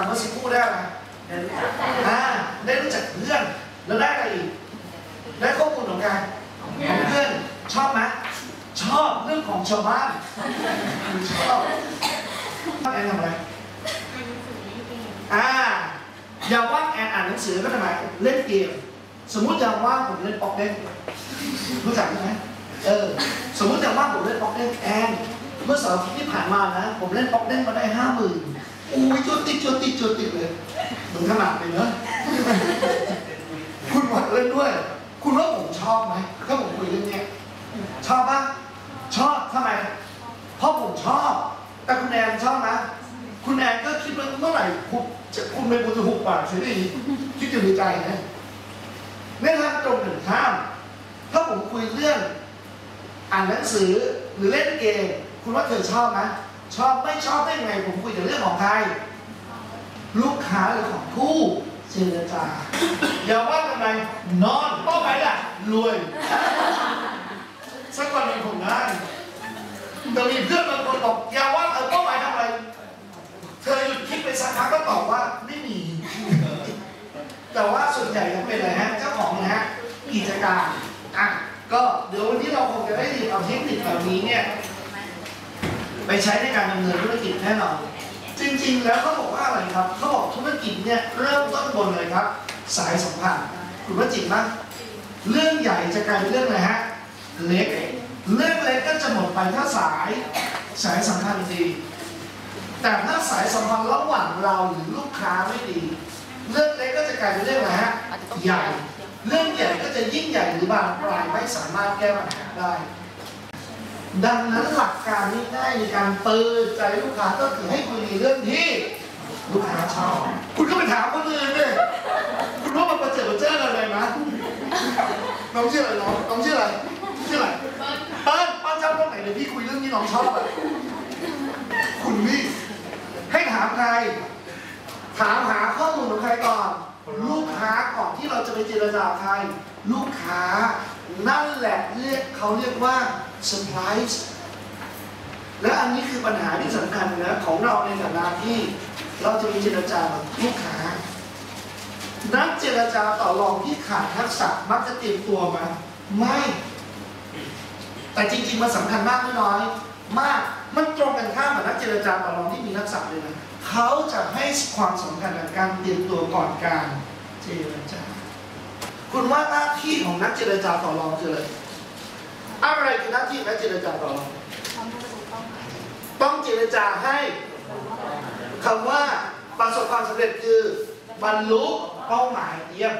ำเมื่อสักครู่ได้อะไรอ่าได้รู้จักเพื่อนแล้วได้อะไรอีกได้ข้อมูลของการของเพื่อนชอบไหมชอบเรื่องของชาวบ้านชอบแอนทำอะไรอ่าอย่าว่างแอนอ่านหนังสือก็ทำไมเล่นเกม สมมุติอย่างว่างผมเล่นป๊อกเด้นรู้จักไหมเออสมมุติอย่างว่างผมเล่นป๊อกเด้นแอนเมื่อเสาร์อาทิตย์ที่ผ่านมานะ ผมเล่นป๊อกเด้นมาได้ห้าหมื่น อุ้ยจุดติดจุดติดจุดติดเลยมึงขนาดเลยเนอะคุณหวัดเล่นด้วย คุณว่าผมชอบไหมถ้าผมคุยเรื่องเนี้ยชอบปะชอบทำไมเพราะผมชอบ แต่คุณแอนชอบนะคุณแอนก็คิดว่าเมื่อไหร่คุณจะคุณเป็นบุญจะหุบปากเสียดีคิดอยู่ในใจนะเนี่ยครับตรงกันข้าม ถ้าผมคุยเรื่อง อ่านหนังสือหรือเล่นเกม คุณว่าเธอชอบไหม ชอบไม่ชอบได้ไงผมคุยแต่เรื่องของใคร ลูกค้าหรือของผู้เจรจาอย่าว่าทำไมนอนเป้าหมายล่ะรวย สักวันหนึ่งผมได้แต่มีเพื่อนบางคนบอกอย่าว่าเออเป้าหมายทำอะไร เธอหยุดคิดไปสักพักก็ตอบว่าไม่มี แต่ว่าส่วนใหญ่จะเป็นอะไรฮะเจ้าของนะฮะกิจการอะก็เดี๋ยววันนี้เราคงจะได้ดีเอาเทคนิคแบบนี้เนี่ย ไปใช้ในการดำเนินธุรกิจแน่นอนจริงๆ แล้วเขาบอกว่าอะไรครับเขาบอกธุรกิจเนี่ยเริ่มต้นบนเลยครับ สายสัมพันธ์คุณว่าจริงไหมเรื่องใหญ่จะกลายเป็นเรื่องอะไรฮะเล็กเรื่องเล็กก็จะหมดไปถ้าสายสายสัมพันธ์ดี แต่ถ้าสายสัมพันธ์ระหว่างเราหรือลูกค้าไม่ดี เรื่องเล็กก็จะกลายเป็นเรื่องอะไรฮะใหญ่ เรื่องใหญ่ก็จะยิ่งใหญ่หรือบานปลายไม่สามารถแก้ปัญหาได้ ดังนั้นหลักการง่ายในการเปิดใจลูกค้าก็คือให้คุยในเรื่องที่ลูกค้าชอบ คุณก็ไปถามคนอื่นเลยคุณว่ามันประเจิดประเจิดอะไรนะน้องชื่ออะไรน้องน้องชื่ออะไรชื่ออะไรเปิ้ลเปิ้ลชอบเรื่องไหนเดี๋ยวพี่คุยเรื่องนี้น้องชอบคุณนี่ให้ถามใคร ถามหาข้อมูลของใครก่อน ลูกค้าก่อนที่เราจะไปเจรจาใคร ลูกค้า นั่นแหละเรียกเขาเรียกว่า surprise และอันนี้คือปัญหาที่สำคัญนะของเราในฐานะที่เราจะมีเจรจากับลูกค้า นักเจรจาต่อรองที่ขาดทักษะมักจะเตรียมตัวมา ไม่ แต่จริงๆมันสำคัญมากไม่น้อย มากมันตรงกันข้ามกับนักเจรจาต่อรองที่มีทักษะเลยนะเขาจะให้ความสำคัญกับการเตรียมตัวก่อนการเจรจา คุณว่าหน้าที่ของนักเจรจาต่อรองคืออะไรอะไรคือหน้าที่นักเจรจาต่อรองต้องเจรจาให้คำว่าประสบความสำเร็จคือบรรลุเป้าหมายเยี่ยม